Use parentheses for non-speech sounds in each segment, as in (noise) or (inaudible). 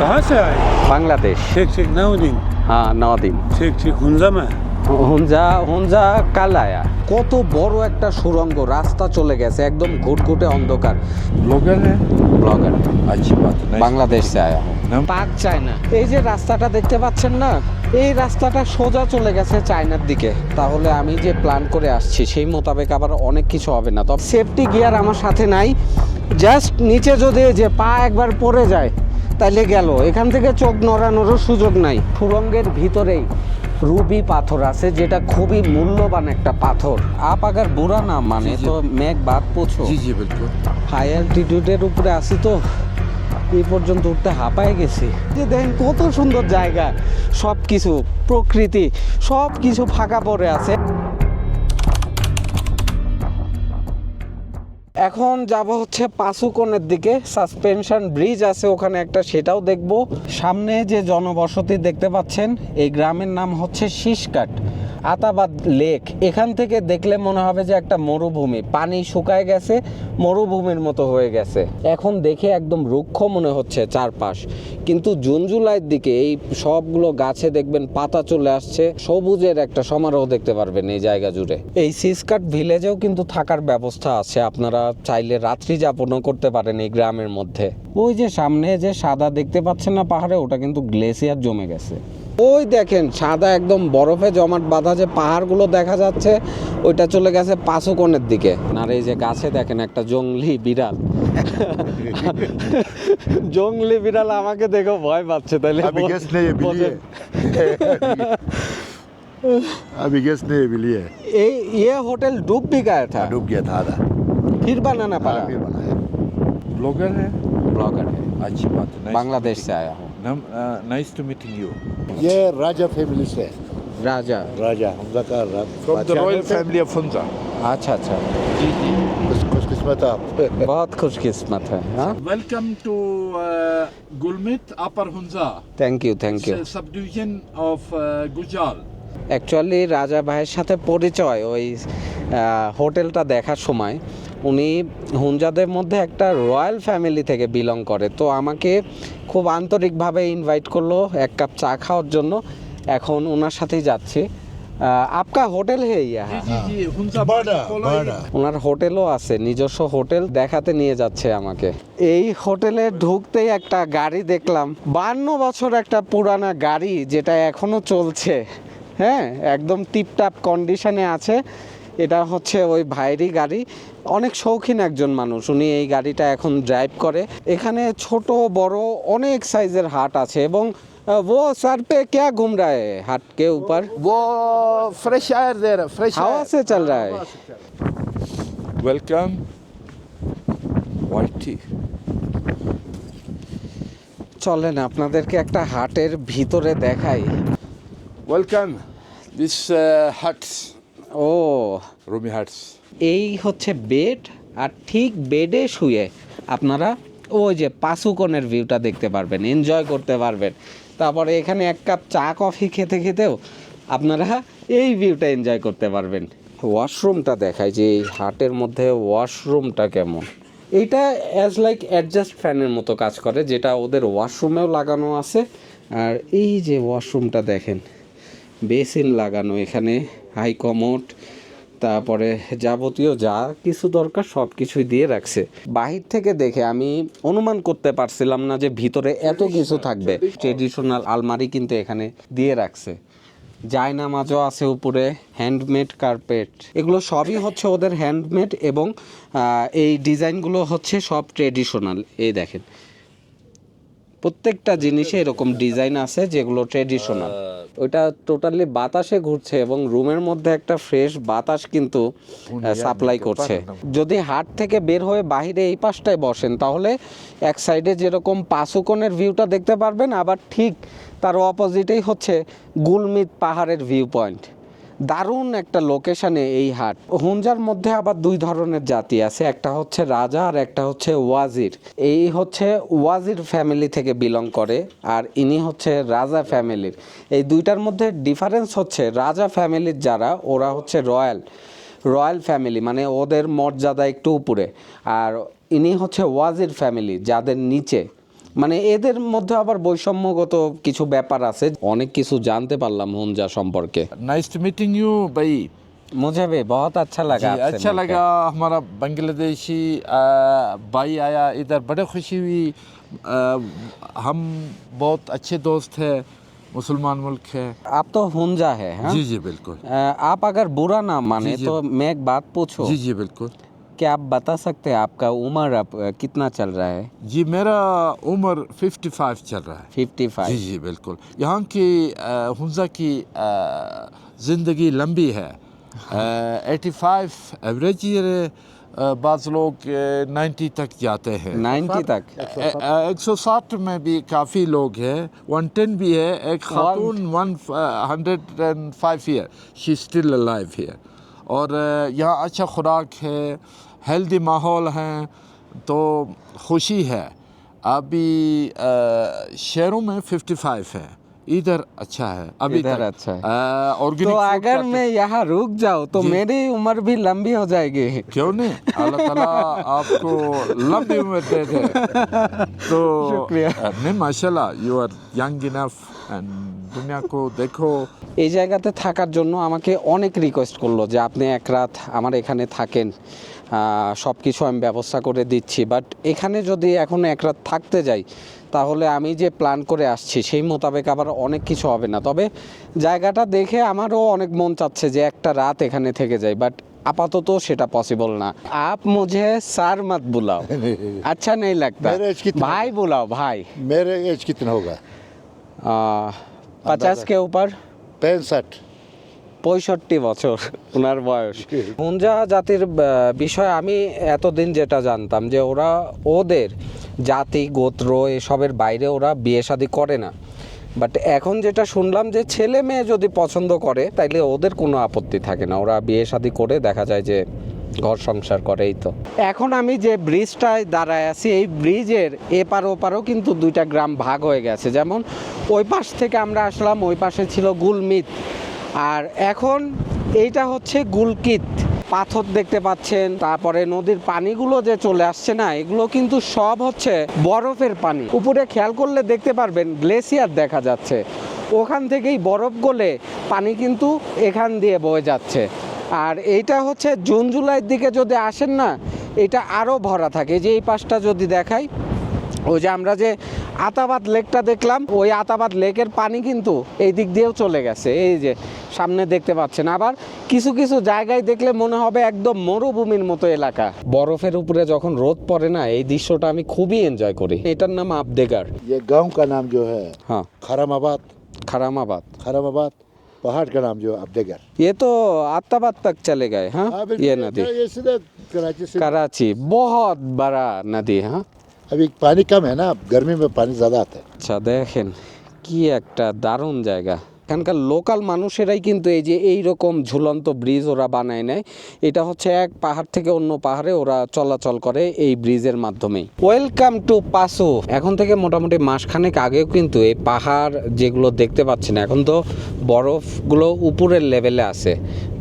कहाँ से आए বাংলাদেশ ठीक ठीक नौ दिन হ্যাঁ ন দিন ठीक ठीक हुंजा में হুঞ্জা হুঞ্জা কাল আয়া কত বড় একটা সুরঙ্গ রাস্তা চলে গেছে একদম ঘুটঘুটে অন্ধকার ब्लॉगर है ব্লগার अच्छी बात है nice. বাংলাদেশ সে আয়া নাম? পাক চায়না এই যে রাস্তাটা দেখতে পাচ্ছেন না এই রাস্তাটা সোজা চলে গেছে চায়নার দিকে তাহলে আমি যে প্ল্যান করে আসছি সেই মোতাবেক আবার অনেক কিছু হবে না তবে সেফটি গিয়ার আমার সাথে নাই জাস্ট নিচে যদি যে পা একবার পড়ে যায় তাইলে গেল এখান থেকে চোখ নড়ানোরও সুযোগ নাই সুরঙ্গের ভিতরেই রুবি পাথর আছে যেটা খুবই মূল্যবান একটা পাথর আপ আগার বুড়া না মানে জি, জি। তো মেঘ বাদ পুছো जी जी बिल्कुल হাই অ্যালটিটিউডের উপরে আসি তো এই পর্যন্ত উঠতে হাঁপায় গেছি যে দেখেন কত সুন্দর জায়গা সব কিছু প্রকৃতি সব কিছু ফাঁকা পড়ে আছে এখন যাব হচ্ছে পাসুকনের দিকে সাসপেনশন ব্রিজ আছে ওখানে একটা, সেটাও দেখব। সামনে যে জনবসতি দেখতে পাচ্ছেন, এই গ্রামের নাম হচ্ছে শীষকাট। আতাবাদ লেক। এখান থেকে দেখলে মনে হবে যে একটা মরুভূমি। পানি শুকায় গেছে, মরুভূমির মতো হয়ে গেছে। এখন দেখে একদম রুক্ষ মনে হচ্ছে চারপাশ। কিন্তু জুন জুলাইয়ের দিকে এই সবগুলো গাছে দেখবেন পাতা চলে আসছে, সবুজের একটা সমারোহ দেখতে পারবেন এই জায়গা জুড়ে। এই সিসকাট ভিলেজেও কিন্তু থাকার ব্যবস্থা আছে। আপনারা চাইলে রাত্রি যাপনও করতে পারেন এই গ্রামের মধ্যে। ওই যে সামনে যে সাদা দেখতে পাচ্ছেন না পাহাড়ে, ওটা কিন্তু গ্লেসিয়ার জমে গেছে। ওই দেখেন সাদা একদম বরফে জমাট বাঁধা যে পাহাড়গুলো দেখা যাচ্ছে ওইটা চলে গেছে পাঁচকনের দিকে আর এই যে গাছে দেখেন একটা জংলি বিড়াল জংলি বিড়াল আমাকে দেখে ভয় পাচ্ছে তাইলে अभी गेस नहीं है बिल्ली है अभी गेस नहीं है बिल्ली है এই ये होटल डूब भी गया था डूब गया था आधा फिर बनाना पड़ा हाँ, फिर बनाया ब्लॉगर है ब्लॉगर है अच्छी बात है nice. बांग्लादेश से आया हूँ नाम नाइस टू मीटिंग यू ये राजा फैमिली से है राजा राजा हमजा का रा- फ्रॉम द बादशाह रॉयल बोलते हैं। फैमिली ऑफ फंजा अच्छा अच्छा जी जी खुश- खुशकिस्मत आप बहुत खुशकिस्मत है हाँ Welcome to uh, Gulmit, Upper Hunza, thank you thank you It's a subdivision of uh, Gujal. Actually Raja ভাইয়ের সাথে পরিচয় ওই আহ, হোটেলটা দেখার সময় উনি হুঞ্জাদের মধ্যে একটা রয়্যাল ফ্যামিলি থেকে বিলং করে তো আমাকে খুব আন্তরিকভাবে ইনভাইট করল এক কাপ চা খাওয়ার জন্য। এখন ওনার সাথেই যাচ্ছি। আপকা হোটেল হে হ্যাঁ। ওনার হোটেলও আছে নিজস্ব হোটেল দেখাতে নিয়ে যাচ্ছে আমাকে। এই হোটেলে ঢুকতেই একটা গাড়ি দেখলাম বান্ন বছর একটা পুরানা গাড়ি যেটা এখনও চলছে। হ্যাঁ একদম টিপটাপ কন্ডিশনে আছে। এটা হচ্ছে ওই ভাইয়েরই গাড়ি অনেক শৌখিন একজন মানুষ উনি এই গাড়িটা এখন ড্রাইভ করে এখানে ছোট বড় অনেক সাইজের হাট আছে এবং আহ, वो सर पे क्या घूम रहा है हाट के ऊपर वो फ्रेश एयर दे रहा फ्रेश हवा से चल रहा है वेलकम व्हाइट टी চলেন আপনাদেরকে একটা হাটের ভিতরে দেখাই welcome this huts O. Rumi hertz এই হচ্ছে বেড আর ঠিক বেডে শুয়ে আপনারা ওই যে পাশুকনের ভিউটা দেখতে পারবেন এনজয় করতে পারবেন। তারপরে এখানে এক কাপ চা কফি খেতে খেতেও আপনারা এই ভিউটা এনজয় করতে পারবেন। ওয়াশরুমটা দেখায় যে এই হাটের মধ্যে ওয়াশরুমটা কেমন। এইটা অ্যাজ লাইক অ্যাডজাস্ট ফ্যানের মতো কাজ করে যেটা ওদের ওয়াশরুমেও লাগানো আছে। আর এই যে ওয়াশরুমটা দেখেন বেসিন লাগানো এখানে। হাই কমোড, তারপরে যাবতীয় যা কিছু দরকার সব কিছুই দিয়ে রাখছে। বাহির থেকে দেখে আমি অনুমান করতে পারছিলাম না যে ভিতরে এত কিছু থাকবে। ট্রেডিশনাল আলমারি কিন্তু এখানে দিয়ে রাখছে। জায়নামাজও আছে উপরে, হ্যান্ডমেড কার্পেট। এগুলো সবই হচ্ছে ওদের হ্যান্ডমেড এবং এই ডিজাইনগুলো হচ্ছে সব ট্রেডিশনাল। এই দেখেন প্রত্যেকটা জিনিসে এরকম ডিজাইন আছে যেগুলো ট্রেডিশনাল ওইটা টোটালি বাতাসে ঘুরছে এবং রুমের মধ্যে একটা ফ্রেশ বাতাস কিন্তু সাপ্লাই করছে। যদি হাট থেকে বের হয়ে বাহিরে এই পাশটায় বসেন তাহলে এক সাইডে যেরকম পাশুকনের ভিউটা দেখতে পারবেন আবার ঠিক তার অপোজিটেই হচ্ছে গুলমিত পাহাড়ের ভিউ পয়েন্ট দারুণ একটা লোকেশনে এই হাট। হুঞ্জার মধ্যে আবার দুই ধরনের জাতি আছে, একটা হচ্ছে রাজা আর একটা হচ্ছে ওয়াজির। এই হচ্ছে ওয়াজির ফ্যামিলি থেকে বিলং করে আর ইনি হচ্ছে রাজা ফ্যামিলির এই দুইটার মধ্যে ডিফারেন্স হচ্ছে রাজা ফ্যামিলির যারা, ওরা হচ্ছে রয়্যাল। রয়্যাল ফ্যামিলি মানে ওদের মর্যাদা একটু উপরে। আর ইনি হচ্ছে ওয়াজির ফ্যামিলি যাদের নিচে। মানে এদের মধ্যে আবার বৈষম্যগত কিছু ব্যাপার আছে অনেক কিছু জানতে পারলাম হুঞ্জা সম্পর্কে Nice to meeting you, भाई मुझे भी बहुत अच्छा लगा जी आपसे अच्छा मिलकर। लगा हमारा बांग्लादेशी आ, भाई आया इधर बड़े खुशी हुई आ, हम बहुत अच्छे दोस्त हैं मुसलमान मुल्क है आप तो हुंजा है हाँ? जी जी बिल्कुल अ, आप अगर बुरा ना माने जी, जी। तो मैं एक बात पूछूं जी जी बिल्कुल क्या आप बता सकते हैं आपका उम्र अ, कितना चल रहा है? जी मेरा उम्र 55 चल रहा है। फिफ्टी जी फाइव जी बिल्कुल। यहाँ की हंजा की ज़िंदगी लंबी है। एटी फाइव एवरेज ईयर बाज़ लोग नाइन्टी तक जाते हैं। नाइन्टी तक? एक सौ साठ में भी काफ़ी लोग हैं। वन टेन भी है। एक खातून one hundred and five year she still live here और यहाँ अच्छा खुराक है हेल्दी माहौल है तो खुशी है। अभी शहरों में फिफ्टी फाइव है इधर अच्छा है अभी इधर अच्छा है। ऑर्गेनिक तो अगर मैं यहाँ रुक जाऊँ तो मेरी उम्र भी लंबी हो जाएगी। क्यों नहीं? अल्लाह ताला आपको लंबी उम्र दे दे। (laughs) तो शुक्रिया। नहीं माशाल्लाह you are young enough and দেখো। এই জায়গাতে থাকার জন্য আমাকে অনেক রিকোয়েস্ট করল যে আপনি এক রাত আমার এখানে থাকেন। সব কিছু আমি ব্যবস্থা করে দিচ্ছি। বাট এখানে যদি এখন এক রাত থাকতে যাই তাহলে আমি যে প্ল্যান করে আসছি সেই মোতাবেক আবার অনেক কিছু হবে না। তবে জায়গাটা দেখে আমারও অনেক মন চাচ্ছে যে একটা রাত এখানে থেকে যাই। বাট আপাতত সেটা পসিবল না। আপ মুঝে সার মাত বুলাও। (laughs) আচ্ছা নেই লাগতা। ভাই বুলাও ভাই। মেরে এজ কিতনা হোগা? পচাশ কে উপর पैंसठ পঁয়ষট্টি বছর ওনার বয়স হুঞ্জা জাতির আহ, বিষয়ে আমি এতদিন যেটা জানতাম যে ওরা ওদের জাতি গোত্র এসবের বাইরে ওরা বিয়ে শাদি করে না বাট এখন যেটা শুনলাম যে ছেলে মেয়ে যদি পছন্দ করে তাইলে ওদের কোনো আপত্তি থাকে না ওরা বিয়ে শাদি করে দেখা যায় যে ঘর সংসার করে এই তো। এখন আমি যে ব্রিজটায় দাঁড়ায় আছি, এই ব্রিজের এপার ওপারও কিন্তু দুইটা গ্রাম ভাগ হয়ে গেছে। যেমন ওই পাশ থেকে আমরা আসলাম, ওই পাশে ছিল গুলমিত। আর এখন এইটা হচ্ছে গুলকিত। পাথর দেখতে পাচ্ছেন, তারপরে নদীর পানিগুলো যে চলে আসছে না, এগুলো কিন্তু সব হচ্ছে বরফের পানি। উপরে খেয়াল করলে দেখতে পারবেন, গ্লেসিয়ার দেখা যাচ্ছে। ওখান থেকেই বরফ গলে পানি কিন্তু এখান দিয়ে বয়ে যাচ্ছে। আর এইটা হচ্ছে জুন জুলাইয়ের দিকে যদি আসেন না এটা আরও ভরা থাকে যে এই পাশটা যদি দেখাই ওই যে আমরা যে আতাবাদ লেকটা দেখলাম ওই আতাবাদ লেকের পানি কিন্তু এই দিক দিয়েও চলে গেছে এই যে সামনে দেখতে পাচ্ছেন আবার কিছু কিছু জায়গায় দেখলে মনে হবে একদম মরুভূমির মতো এলাকা বরফের উপরে যখন রোদ পড়ে না এই দৃশ্যটা আমি খুবই এনজয় করি এটার নাম আবদেগার ये गांव का नाम जो है হ্যাঁ खरामाबाद খারামাবাদ खरामाबाद पहाड़ का नाम जो अफदेगर ये तो आताबाद तक चले गए हाँ? हाँ ये नदी। ये सीधा कराची से कराची बहुत बड़ा नदी हाँ? अभी पानी कम है ना गर्मी में पानी ज़्यादा आता है। अच्छा देखें कि एक दारुण जगह। এখানকার লোকাল মানুষেরাই কিন্তু এই যে এই রকম ঝুলন্ত ব্রিজ ওরা বানায় নেয়। এটা হচ্ছে এক পাহাড় থেকে অন্য পাহাড়ে ওরা চলাচল করে এই ব্রিজের মাধ্যমেই। ওয়েলকাম টু পাসু এখন থেকে মোটামুটি মাসখানেক আগেও কিন্তু এই পাহাড় যেগুলো দেখতে পাচ্ছেন, এখন তো বরফগুলো উপরের লেভেলে আছে।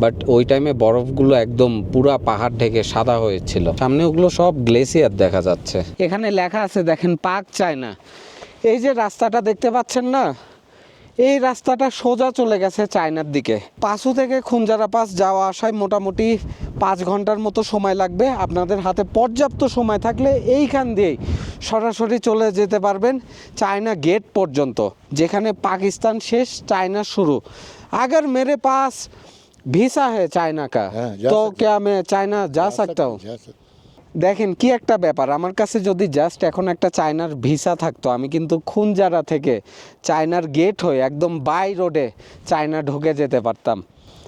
বাট ওই টাইমে বরফগুলো একদম পুরা পাহাড় ঢেকে সাদা হয়েছিল। সামনে ওগুলো সব গ্লেসিয়ার দেখা যাচ্ছে। এখানে লেখা আছে, দেখেন, পাক চায় না এই যে রাস্তাটা দেখতে পাচ্ছেন না এই রাস্তাটা সোজা চলে গেছে চায়নার দিকে। পাশু থেকে খুঞ্জারা পাস যাওয়া আসায় মোটামুটি পাঁচ ঘণ্টার মতো সময় লাগবে। আপনাদের হাতে পর্যাপ্ত সময় থাকলে এইখান দিয়েই সরাসরি চলে যেতে পারবেন চায়না গেট পর্যন্ত যেখানে পাকিস্তান শেষ চায়না শুরু। আগের মেরে পাস ভিসা হ্যাঁ চায়না কা তো কে আমি চায়না যা সকতা হুম। দেখেন কি একটা ব্যাপার আমার কাছে যদি জাস্ট এখন একটা চায়নার ভিসা থাকতো আমি কিন্তু খুনজারা থেকে চায়নার গেট হয়ে একদম বাই রোডে চায়না ঢুকে যেতে পারতাম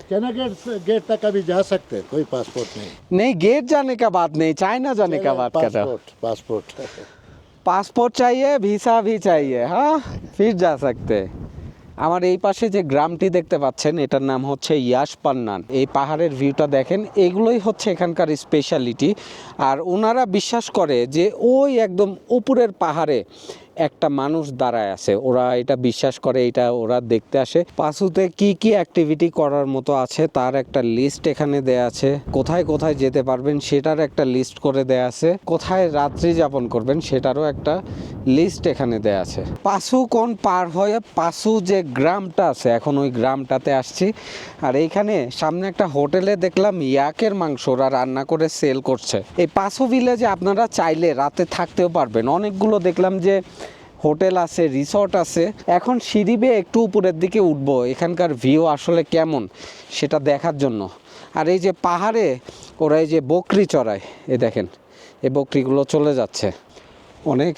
चाइना गेट से- गेट तक अभी जा सकते हैं कोई पासपोर्ट नहीं नहीं गेट जाने का बात नहीं चाइना जाने का बात कर रहा हूँ पासपोर्ट पासपोर्ट पासपोर्ट चाहिए ভিসা भी चाहिए हाँ फिर जा सकते हैं। আমার এই পাশে যে গ্রামটি দেখতে পাচ্ছেন, এটার নাম হচ্ছে ইয়াস পান্নান। এই পাহাড়ের ভিউটা দেখেন, এগুলোই হচ্ছে এখানকার স্পেশালিটি আর ওনারা বিশ্বাস করে যে ওই একদম উপরের পাহাড়ে একটা মানুষ দাঁড়ায় আছে। ওরা এটা বিশ্বাস করে, এটা ওরা দেখতে আসে। পাশুতে কি কি অ্যাক্টিভিটি করার মতো আছে তার একটা লিস্ট এখানে দেয়া আছে। কোথায় কোথায় যেতে পারবেন সেটার একটা লিস্ট করে দেয়া আছে। কোথায় রাত্রি যাপন করবেন সেটারও একটা লিস্ট এখানে দেয়া আছে। পাশু কোন পার হয়ে পাশু যে গ্রামটা আছে, এখন ওই গ্রামটাতে আসছি। আর এইখানে সামনে একটা হোটেলে দেখলাম ইয়াকের মাংস ওরা রান্না করে সেল করছে। এই পাশু ভিলেজে আপনারা চাইলে রাতে থাকতেও পারবেন। অনেকগুলো দেখলাম যে হোটেল আছে, রিসর্ট আছে। এখন সিঁড়ি বেয়ে একটু উপরের দিকে উঠব। এখানকার ভিউ আসলে কেমন সেটা দেখার জন্য। আর এই যে পাহাড়ে ওরা এই যে বকরি চড়ায় এই দেখেন এই বকরিগুলো চলে যাচ্ছে। অনেক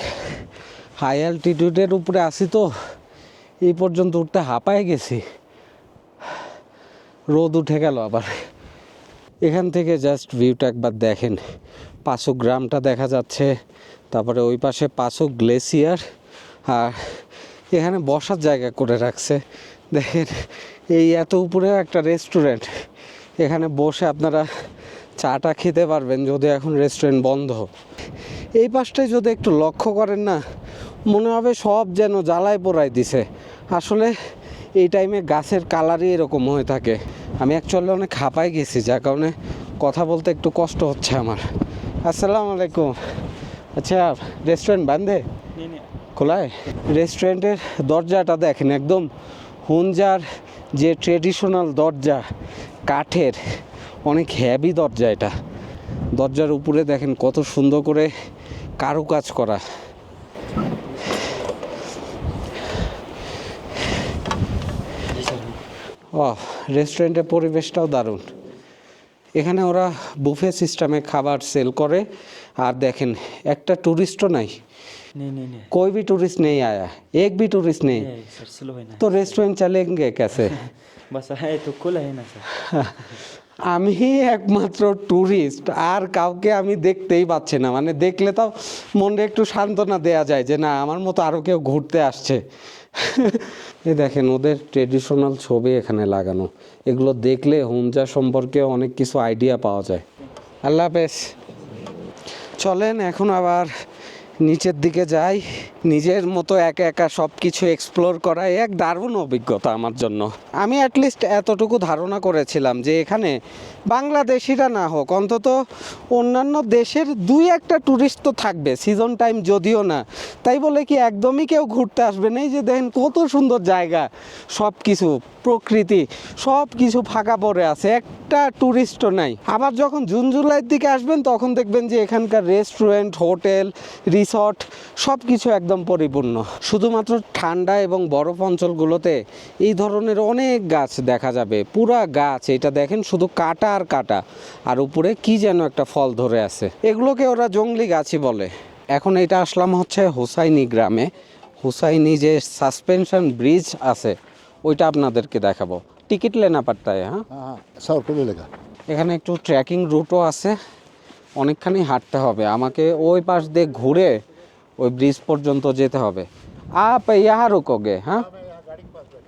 হাই অ্যালটিটিউডের উপরে আসি তো, এই পর্যন্ত উঠতে হাঁপায় গেছি। রোদ উঠে গেল আবার। এখান থেকে জাস্ট ভিউটা একবার দেখেন। পাশু গ্রামটা দেখা যাচ্ছে। তারপরে ওই পাশে পাশু গ্লেসিয়ার আর এখানে বসার জায়গা করে রাখছে। দেখেন, এই এত উপরে একটা রেস্টুরেন্ট এখানে বসে আপনারা চাটা খেতে পারবেন যদি এখন রেস্টুরেন্ট বন্ধ। এই পাশটায় যদি একটু লক্ষ্য করেন না, মনে হবে সব যেন জ্বালায় পোড়াই দিছে। আসলে এই টাইমে গাছের কালারই এরকম হয়ে থাকে। আমি অ্যাকচুয়ালি অনেক খাপায় গেছি, যার কারণে কথা বলতে একটু কষ্ট হচ্ছে আমার। আসসালামু আলাইকুম। আচ্ছা রেস্টুরেন্ট বান্ধে? খোলায়। রেস্টুরেন্টের দরজাটা দেখেন, একদম হুঞ্জার যে ট্রেডিশনাল দরজা, কাঠের, অনেক হ্যাভি দরজা এটা। দরজার উপরে দেখেন কত সুন্দর করে কারুকাজ করা। ও রেস্টুরেন্টের পরিবেশটাও দারুণ। এখানে ওরা বুফে সিস্টেমে খাবার সেল করে। আর দেখেন, একটা ট্যুরিস্টও নাই। कोई भी टूरिस्ट नहीं आया एक भी टूरिस्ट नहीं नहीं, सर स्लो है ना तो रेस्टोरेंट चलेंगे कैसे (laughs) बस है तो खुला है ना सर আমি একমাত্র ট্যুরিস্ট আর কাউকে আমি দেখতেই পাচ্ছি না মানে দেখলে তাও মনে একটু সান্ত্বনা দেয়া যায় যে না আমার মতো আরও কেউ ঘুরতে আসছে (laughs) এই দেখেন ওদের ট্রেডিশনাল ছবি এখানে লাগানো এগুলো দেখলে হুঞ্জা সম্পর্কে অনেক কিছু আইডিয়া পাওয়া যায় আল্লাহ হাফেজ চলেন এখন আবার নিচের দিকে যাই, নিজের মতো একা একা সব কিছু এক্সপ্লোর করা এক দারুণ অভিজ্ঞতা আমার জন্য। আমি অ্যাটলিস্ট এতটুকু ধারণা করেছিলাম যে এখানে বাংলাদেশিরা না হোক, অন্তত অন্যান্য দেশের দুই একটা ট্যুরিস্ট তো থাকবে সিজন টাইম যদিও না। তাই বলে কি একদমই কেউ ঘুরতে আসবে না, এই যে দেখেন কত সুন্দর জায়গা সব কিছু প্রকৃতি সব কিছু ফাঁকা পড়ে আছে, একটা ট্যুরিস্টও নাই। আবার যখন জুন, জুলাইয়ের দিকে আসবেন, তখন দেখবেন যে এখানকার রেস্টুরেন্ট হোটেল রিসর্ট সব কিছু একদম পরিপূর্ণ। শুধুমাত্র ঠান্ডা এবং বরফ অঞ্চলগুলোতে এই ধরনের অনেক গাছ দেখা যাবে। পুরা গাছ এটা দেখেন শুধু কাটা আর কাটা। আর উপরে কি যেন একটা ফল ধরে আছে। এগুলোকে ওরা জঙ্গলি গাছই বলে। এখন এটা আসলাম হচ্ছে হোসাইনি গ্রামে। হুসাইনি যে সাসপেনশন ব্রিজ আছে ওইটা আপনাদেরকে দেখাবো। টিকিট লেনা পারতায় হ্যাঁ? হ্যাঁ, হ্যাঁ এখানে একটু ট্রেকিং রুটও আছে। অনেকখানি হাঁটতে হবে। আমাকে ওই পাশ দিয়ে ঘুরে ওই ব্রিজ পর্যন্ত যেতে হবে। আপ ইহা রুকোগে হ্যাঁ?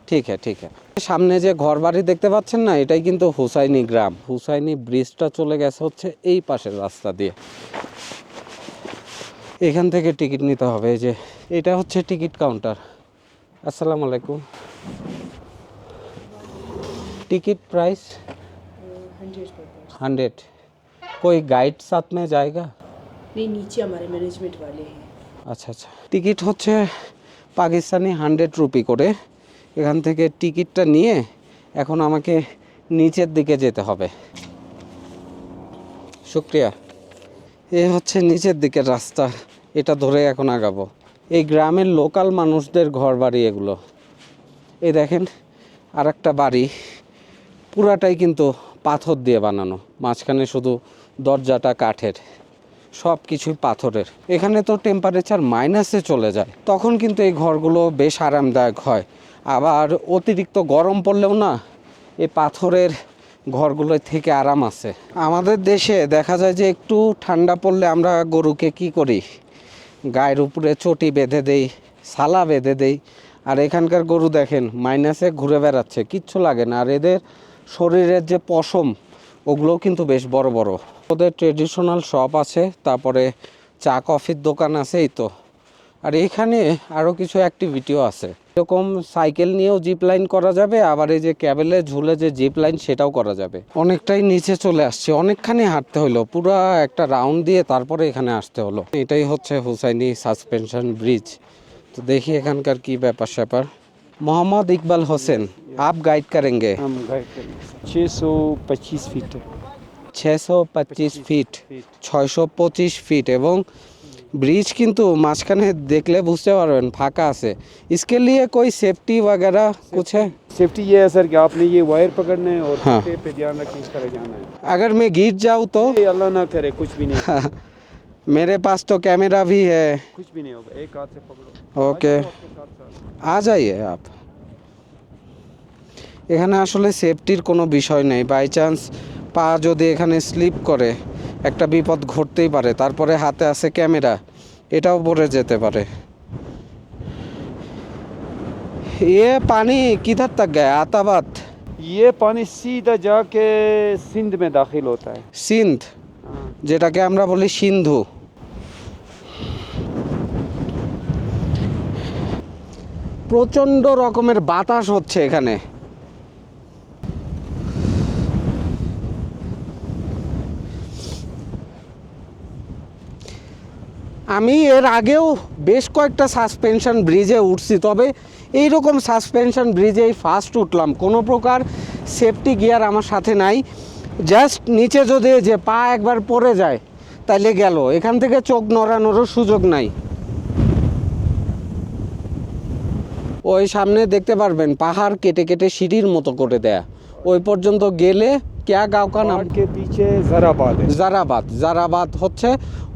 ঠিক হ্যাঁ ঠিক হ্যাঁ সামনে যে ঘর বাড়ি দেখতে পাচ্ছেন না এটাই কিন্তু হুসাইনি গ্রাম। হুসাইনি ব্রিজটা চলে গেছে হচ্ছে এই পাশের রাস্তা দিয়ে। এখান থেকে টিকিট নিতে হবে। যে এটা হচ্ছে টিকিট কাউন্টার আসসালামু আলাইকুম। টিকিট প্রাইস হান্ড্রেড कोई गाइड साथ में जाएगा नहीं नीचे हमारे मैनेजमेंट वाले हैं আচ্ছা আচ্ছা টিকিট হচ্ছে পাকিস্তানি হান্ড্রেড রুপি করে এখান থেকে টিকিটটা নিয়ে এখন আমাকে নিচের দিকে যেতে হবে শুক্রিয়া এ হচ্ছে নিচের দিকের রাস্তা এটা ধরে এখন আগাবো এই গ্রামের লোকাল মানুষদের ঘর বাড়ি এগুলো এই দেখেন আর একটা বাড়ি পুরাটাই কিন্তু পাথর দিয়ে বানানো মাঝখানে শুধু দরজাটা কাঠের সব কিছুই পাথরের। এখানে তো টেম্পারেচার মাইনাসে চলে যায়। তখন কিন্তু এই ঘরগুলো বেশ আরামদায়ক হয়। আবার অতিরিক্ত গরম পড়লেও না এই পাথরের ঘরগুলো থেকে আরাম আছে। আমাদের দেশে দেখা যায় যে একটু ঠান্ডা পড়লে আমরা গরুকে কি করি? গায়ের উপরে চটি বেঁধে দেই, সালা বেঁধে দেই। আর এখানকার গরু দেখেন মাইনাসে ঘুরে বেড়াচ্ছে, কিচ্ছু লাগে না। আর এদের শরীরের যে পশম, ওগুলোও কিন্তু বেশ বড় বড়। ওদের ট্রেডিশনাল শপ আছে, তারপরে চা কফির দোকান আছে এই তো। আর এখানে আরও কিছু অ্যাক্টিভিটিও আছে। এরকম সাইকেল নিয়েও জিপ লাইন করা যাবে, আবার এই যে ক্যাবেলে ঝুলে যে জিপ লাইন সেটাও করা যাবে। অনেকটাই নিচে চলে আসছে, অনেকখানি হাঁটতে হলো, পুরো একটা রাউন্ড দিয়ে তারপরে এখানে আসতে হলো। এটাই হচ্ছে হুসাইনি সাসপেনশন ব্রিজ তো দেখি এখানকার কি ব্যাপার স্যাপার। মোহাম্মদ ইকবাল হোসেন, আপ গাইড করেন গে ছশো পঁচিশ ফিট ছশো পঁচিশ ফিট ছয়শো পঁচিশ ফিট এবং ব্রিজ কিন্তু মাঝখানে দেখলে বুঝতে পারবেন ফাঁকা আছে इसके लिए कोई सेफ्टी वगैरह कुछ है सेफ्टी ये है सर कि आपने ये वायर पकड़ना है और हाँ। पे, पे ध्यान रखें इस तरह जाना है अगर मैं गिर जाऊँ तो ये अल्लाह ना करे कुछ भी नहीं मेरे पास तो कैमरा भी है कुछ भी नहीं होगा एक हाथ से पकड़ो ওকে আ যাইয়ে আপ এখানে আসলে সেফটির কোনো বিষয় নেই বাই চান্স পা যদি এখানে স্লিপ করে একটা বিপদ ঘটতেই পারে তারপরে হাতে আছে ক্যামেরা এটাও পড়ে যেতে পারে ये पानी किधर तक गया आताबाद ये पानी सीधा जाके सिंध में दाखिल होता है সিন্ধ যেটাকে আমরা বলি সিন্ধু প্রচণ্ড রকমের বাতাস হচ্ছে এখানে আমি এর আগেও বেশ কয়েকটা সাসপেনশন ব্রিজে উঠছি, তবে এই রকম সাসপেনশন ব্রিজে এই ফার্স্ট উঠলাম। কোনো প্রকার সেফটি গিয়ার আমার সাথে নাই। জাস্ট নিচে যদি যে পা একবার পড়ে যায়, তাইলে গেল। এখান থেকে চোখ নড়ানোরও সুযোগ নাই। ওই সামনে দেখতে পারবেন, পাহাড় কেটে কেটে সিঁড়ির মতো করে দেয়া। ওই পর্যন্ত গেলে ক্যা গাঁও কা নাম पहाड़ के पीछे जराबाद है জারাবাদ জারাবাদ হচ্ছে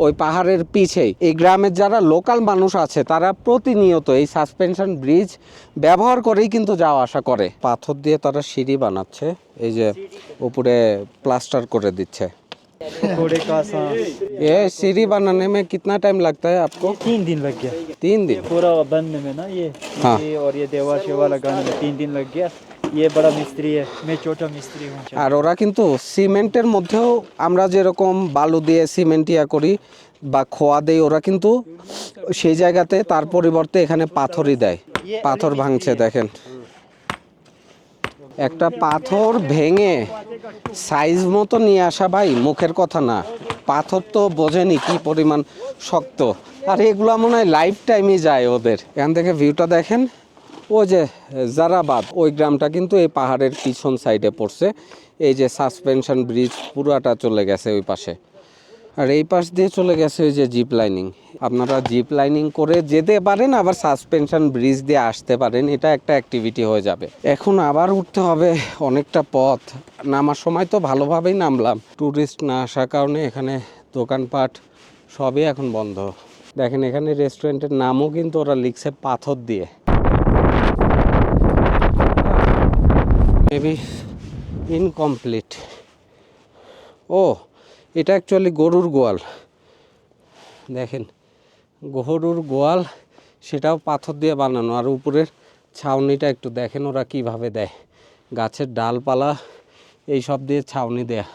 ওই পাহাড়ের পিছেই এই গ্রামের যারা লোকাল মানুষ আছে তারা প্রতিনিয়ত এই সাসপেনশন ব্রিজ ব্যবহার করেই কিন্তু যাওয়া আসা করে পাথর দিয়ে তারা সিঁড়ি বানাচ্ছে এই যে উপরে প্লাস্টার করে দিচ্ছে घोड़े का आसान ये सीढ़ी बनाने में कितना टाइम लगता है आपको तीन दिन लग गया तीन दिन पूरा बनने में ना ये हाँ। ये और ये देवा शेवा लगाने में तीन दिन लग गया ইয়ে বড় মিস্ত্রি ছোট মিস্ত্রি আর ওরা কিন্তু সিমেন্টের মধ্যেও আমরা যেরকম বালু দিয়ে সিমেন্ট ইয়া করি বা খোয়া দেই ওরা কিন্তু সেই জায়গাতে তার পরিবর্তে এখানে পাথরই দেয়। ইয়ে পাথর ভাঙছে দেখেন। একটা পাথর ভেঙে সাইজ মতো নিয়ে আসা ভাই মুখের কথা না। পাথর তো বোঝেনি কি পরিমাণ শক্ত। আর এগুলো মনে হয় লাইফ টাইমই যায় ওদের। এখান থেকে ভিউটা দেখেন। ও যে জারাবাদ ওই গ্রামটা কিন্তু এই পাহাড়ের পিছন সাইডে পড়ছে। এই যে সাসপেনশন ব্রিজ পুরাটা চলে গেছে ওই পাশে। আর এই পাশ দিয়ে চলে গেছে ওই যে জিপ লাইনিং আপনারা জিপ লাইনিং করে যেতে পারেন, আবার সাসপেনশন ব্রিজ দিয়ে আসতে পারেন, এটা একটা অ্যাক্টিভিটি হয়ে যাবে। এখন আবার উঠতে হবে অনেকটা পথ। নামার সময় তো ভালোভাবেই নামলাম। ট্যুরিস্ট না আসার কারণে এখানে দোকানপাট সবই এখন বন্ধ। দেখেন এখানে রেস্টুরেন্টের নামও কিন্তু ওরা লিখছে পাথর দিয়ে। মেবি ইনকমপ্লিট ও এটা অ্যাকচুয়ালি গরুর গোয়াল। দেখেন, গরুর গোয়াল, সেটাও পাথর দিয়ে বানানো। আর উপরের ছাউনিটা একটু দেখেন ওরা কীভাবে দেয়। গাছের ডালপালা এই সব দিয়ে ছাউনি দেয়া।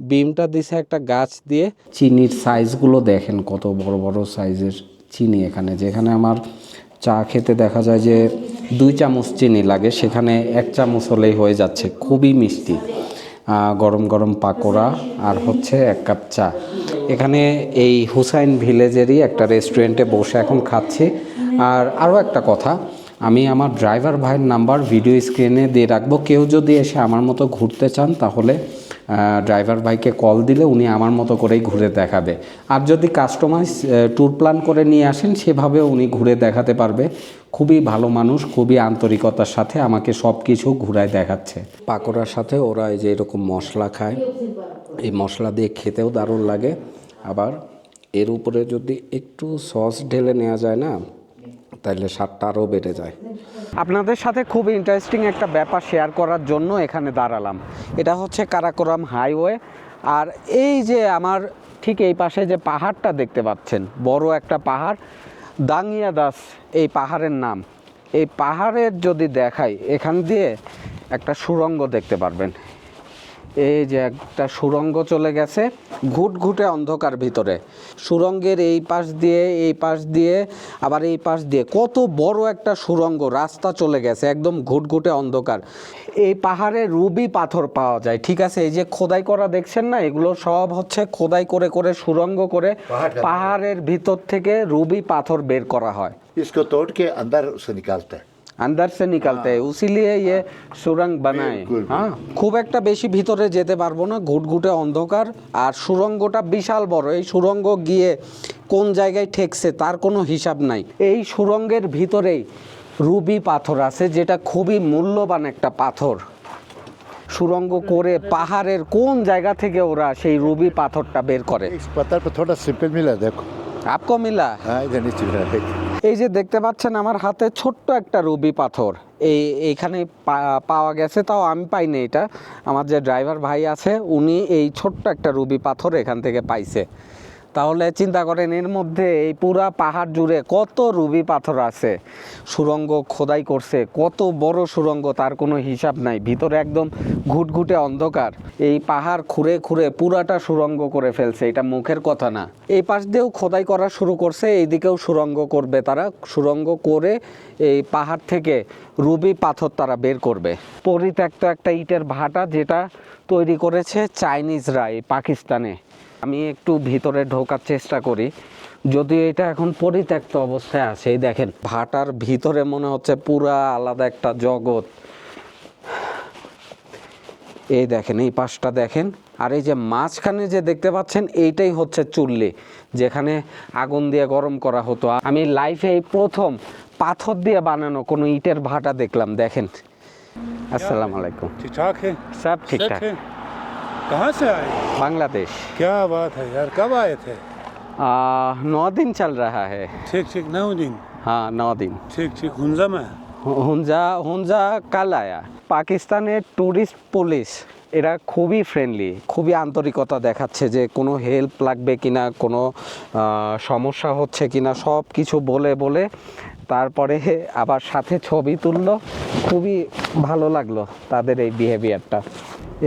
বিমটা দিছে একটা গাছ দিয়ে। চিনির সাইজগুলো দেখেন, কত বড় বড় সাইজের চিনি এখানে। যেখানে আমার চা খেতে দেখা যায় যে দুই চামচ চিনি লাগে, সেখানে এক চামচ হলেই হয়ে যাচ্ছে, খুবই মিষ্টি। গরম গরম পাকোড়া আর হচ্ছে এক কাপ চা। এখানে এই হুসাইন ভিলেজেরই একটা রেস্টুরেন্টে বসে এখন খাচ্ছি। আর আরও একটা কথা, আমি আমার ড্রাইভার ভাইয়ের নাম্বার ভিডিও স্ক্রিনে দিয়ে রাখব। কেউ যদি এসে আমার মতো ঘুরতে চান, তাহলে ড্রাইভার ভাইকে কল দিলে উনি আমার মতো করেই ঘুরে দেখাবে। আর যদি কাস্টমাইজ ট্যুর প্ল্যান করে নিয়ে আসেন সেভাবে উনি ঘুরে দেখাতে পারবে। খুবই ভালো মানুষ খুবই আন্তরিকতার সাথে আমাকে সব কিছু ঘুরায় দেখাচ্ছে। পাকোড়ার সাথে ওরা এই যে এরকম মশলা খায় এই মশলা দিয়ে খেতেও দারুণ লাগে। আবার এর উপরে যদি একটু সস ঢেলে নেওয়া যায় না তাহলে স্বাদটা আরও বেড়ে যায়। আপনাদের সাথে খুব ইন্টারেস্টিং একটা ব্যাপার শেয়ার করার জন্য এখানে দাঁড়ালাম। এটা হচ্ছে কারাকোরাম হাইওয়ে আর এই যে আমার ঠিক এই পাশে যে পাহাড়টা দেখতে পাচ্ছেন বড় একটা পাহাড় দাঙ্গিয়া দাস এই পাহাড়ের নাম। এই পাহাড়ের যদি দেখাই, এখান দিয়ে একটা সুরঙ্গ দেখতে পারবেন। এই যে একটা সুরঙ্গ চলে গেছে ঘুটঘুটে অন্ধকার ভিতরে সুরঙ্গের এই পাশ দিয়ে এই পাশ দিয়ে আবার এই পাশ দিয়ে কত বড় একটা সুরঙ্গ রাস্তা চলে গেছে একদম ঘুটঘুটে অন্ধকার এই পাহাড়ে রুবি পাথর পাওয়া যায় ঠিক আছে এই যে খোদাই করা দেখছেন না এগুলো সব হচ্ছে খোদাই করে করে সুরঙ্গ করে পাহাড়ের ভিতর থেকে রুবি পাথর বের করা হয় इसको तोड़ के अंदर से निकालता है अंदर से निकलते हैं उसीलिए ये सुरंग बनाए बिल्कुल, হ্যাঁ খুব একটা বেশি ভিতরে যেতে পারবো না ঘুটঘুটে অন্ধকার আর সুরঙ্গটা বিশাল বড় এই সুরঙ্গ গিয়ে কোন জায়গায় ঠেকছে তার কোনো হিসাব নাই এই সুরঙ্গের ভিতরেই রুবি পাথর আছে যেটা খুবই মূল্যবান একটা পাথর সুরঙ্গ করে পাহাড়ের কোন জায়গা থেকে ওরা সেই রুবি পাথরটা বের করে इस पत्थर पर थोड़ा सिंपल मिला देखो আপকো মিলা हाँ এই যে দেখতে পাচ্ছেন আমার হাতে ছোট্ট একটা রুবি পাথর। এই, এইখানে পাওয়া গেছে, তাও আমি পাইনি এটা। আমার যে ড্রাইভার ভাই আছে, উনি এই ছোট্ট একটা রুবি পাথর এখান থেকে পাইছে। তাহলে চিন্তা করেন, এর মধ্যে এই পুরা পাহাড় জুড়ে কত রুবি পাথর আছে? সুরঙ্গ খোদাই করছে, কত বড় সুরঙ্গ, তার কোনো হিসাব নাই। ভিতরে একদম ঘুটঘুটে অন্ধকার। এই পাহাড় খুঁড়ে খুঁড়ে পুরাটা সুরঙ্গ করে ফেলছে, এটা মুখের কথা না। এই পাশ দিয়েও খোদাই করা শুরু করছে এইদিকেও সুরঙ্গ করবে তারা। সুরঙ্গ করে এই পাহাড় থেকে রুবি পাথর তারা বের করবে। পরিত্যক্ত একটা ইটের ভাটা যেটা তৈরি করেছে চাইনিজরা এই পাকিস্তানে। আমি একটু ভিতরে ঢোকার চেষ্টা করি। যদি এটা এখন পরিত্যক্ত অবস্থায় আছে দেখেন ভাটার ভিতরে মনে হচ্ছে পুরা আলাদা একটা জগৎ। এই দেখেন এই পাশটা দেখেন আর এই যে মাঝখানে যে দেখতে পাচ্ছেন এইটাই হচ্ছে চুল্লি যেখানে আগুন দিয়ে গরম করা হতো। আমি লাইফে এই প্রথম পাথর দিয়ে বানানো কোনো ইটের ভাটা দেখলাম দেখেন। আসসালামু আলাইকুম। স্যার ঠিকঠাক। कहाँ से आए बांग्लादेश क्या बात है यार कब आए थे आ, नौ दिन चल रहा है ठीक ठीक नौ दिन हाँ नौ दिन ठीक ठीक हुंजा में হুঞ্জা হুঞ্জা কাল আয়া পাকিস্তানের ট্যুরিস্ট পুলিশ এরা খুবই ফ্রেন্ডলি খুবই আন্তরিকতা দেখাচ্ছে যে কোনো হেল্প লাগবে কিনা কোনো আহ, সমস্যা হচ্ছে কিনা সব কিছু বলে বলে তারপরে আবার সাথে ছবি তুললো খুবই ভালো লাগলো তাদের এই বিহেভিয়ারটা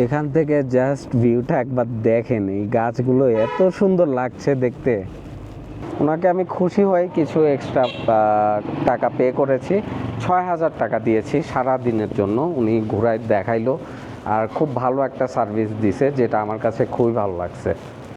এখান থেকে জাস্ট ভিউটা একবার দেখেন, এই গাছগুলো এত সুন্দর লাগছে দেখতে। ওনাকে আমি খুশি হয়ে কিছু এক্সট্রা টাকা পে করেছি। ছয় হাজার টাকা দিয়েছি সারা দিনের জন্য, উনি ঘোরায় দেখাইলো। আর খুব ভালো একটা সার্ভিস দিছে, যেটা আমার কাছে খুবই ভালো লাগছে।